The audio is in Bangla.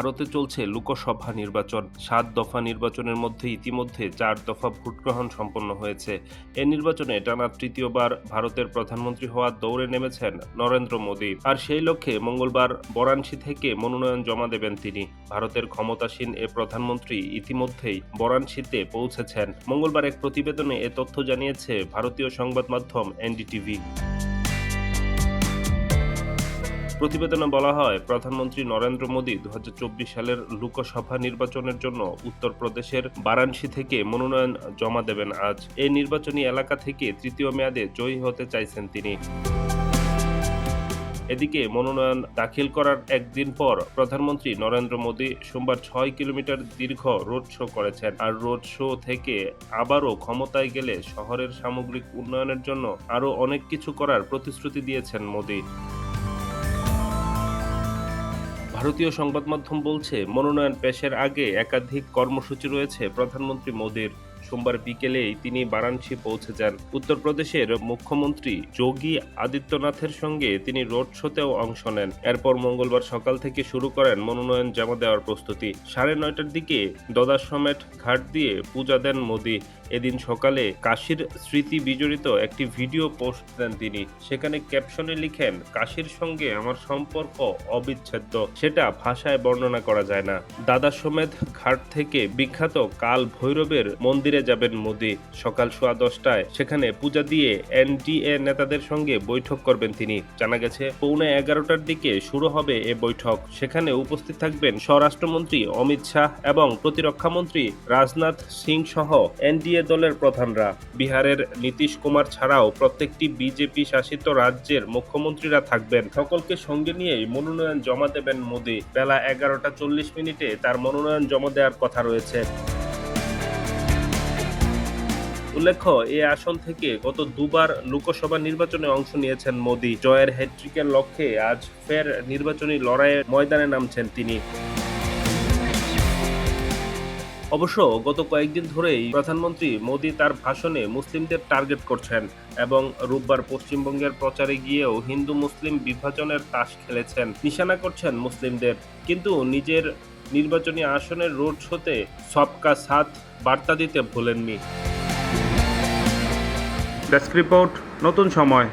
ভারতে চলছে লোকসভা নির্বাচন। সাত দফা নির্বাচনের মধ্যে ইতিমধ্যে চার দফা ভোটগ্রহণ সম্পন্ন হয়েছে। এ নির্বাচনে টানা তৃতীয়বার ভারতের প্রধানমন্ত্রী হওয়ার দৌড়ে নেমেছেন নরেন্দ্র মোদী। আর সেই লক্ষ্যে মঙ্গলবার বরাণসী থেকে মনোনয়ন জমা দেবেন তিনি। ভারতের ক্ষমতাসীন এ প্রধানমন্ত্রী ইতিমধ্যেই বরাণসীতে পৌঁছেছেন। মঙ্গলবার এক প্রতিবেদনে এ তথ্য জানিয়েছে ভারতীয় সংবাদ মাধ্যম এনডিটিভি। প্রতিবেদনে বলা হয়, প্রধানমন্ত্রী নরেন্দ্র মোদী দু হাজার চব্বিশ সালের লোকসভা নির্বাচনের জন্য উত্তরপ্রদেশের বারাণসী থেকে মনোনয়ন জমা দেবেন। আজ এই নির্বাচনী এলাকা থেকে তৃতীয় মেয়াদে জয়ী হতে চাইছেন তিনি। এদিকে মনোনয়ন দাখিল করার একদিন পর প্রধানমন্ত্রী নরেন্দ্র মোদী সোমবার ছয় কিলোমিটার দীর্ঘ রোড শো করেছেন। আর রোড শো থেকে আবারও ক্ষমতায় গেলে শহরের সামগ্রিক উন্নয়নের জন্য আরও অনেক কিছু করার প্রতিশ্রুতি দিয়েছেন মোদী। ভারতীয় সংবাদ মাধ্যম বলছে, মনোনয়ন পেশের আগে একাধিক কর্মসূচি রয়েছে। প্রধানমন্ত্রী মোদীর সোমবার বিকেলেই তিনি বারাণসী পৌঁছে যান। উত্তরপ্রদেশের মুখ্যমন্ত্রী যোগী আদিত্যনাথের সঙ্গে তিনি রোড শোতেও অংশ নেন। এরপর মঙ্গলবার সকাল থেকে শুরু করেন মনোনয়ন জমা দেওয়ার প্রস্তুতি। সাড়ে নয়টার দিকে দদাসমেট ঘাট দিয়ে পূজা দেন মোদী। এদিন সকালে কাশির স্মৃতি বিজড়িত একটি ভিডিও পোস্ট দেন তিনি। সেখানে ক্যাপশনে লিখেন, কাশির সঙ্গে আমার সম্পর্ক অবিচ্ছেদ্য। সেটা ভাষায় বর্ণনা করা যায় না। দাদা সমেত ঘাট থেকে বিখ্যাত কাল ভৈরবের মন্দিরে যাবেন মোদি। সকাল সোয়া দশটায় সেখানে পূজা দিয়ে এনডিএ নেতাদের সঙ্গে বৈঠক করবেন তিনি। জানা গেছে, পৌনে এগারোটার দিকে শুরু হবে এ বৈঠক। সেখানে উপস্থিত থাকবেন স্বরাষ্ট্রমন্ত্রী অমিত শাহ এবং প্রতিরক্ষামন্ত্রী রাজনাথ সিং সহ এনডিএ দলের প্রধানরা। বিহারের নীতিশ কুমার ছাড়াও প্রত্যেকটি বিজেপি শাসিত রাজ্যের মুখ্যমন্ত্রীরা থাকবেন। সকলকে সঙ্গে নিয়েই মনোনয়ন জমা দেবেন মোদী। বেলা এগারোটা চল্লিশ মিনিটে তার মনোনয়ন জমা দেওয়ার কথা রয়েছে। উল্লেখ্য এই আসন থেকে গত দুবার লোকসভা নির্বাচনে অংশ নিয়েছেন মোদী। জয়ের হ্যাট্রিকের লক্ষ্যে আজ ফের নির্বাচনী লড়াইয়ে ময়দানে নামছেন তিনি। অবশ্য গত কয়েকদিন ধরেই প্রধানমন্ত্রী মোদী তার ভাষণে মুসলিমদের টার্গেট করছেন এবং রোববার পশ্চিমবঙ্গের প্রচারে গিয়েও হিন্দু মুসলিম বিভাজনের তাস খেলেছেন। নিশানা করছেন মুসলিমদের। কিন্তু নিজের নির্বাচনী আসনের রোড শোতে সবকা সাথ বার্তা দিতে ভোলেননি। ডেস্ক রিপোর্ট, নতুন সময়।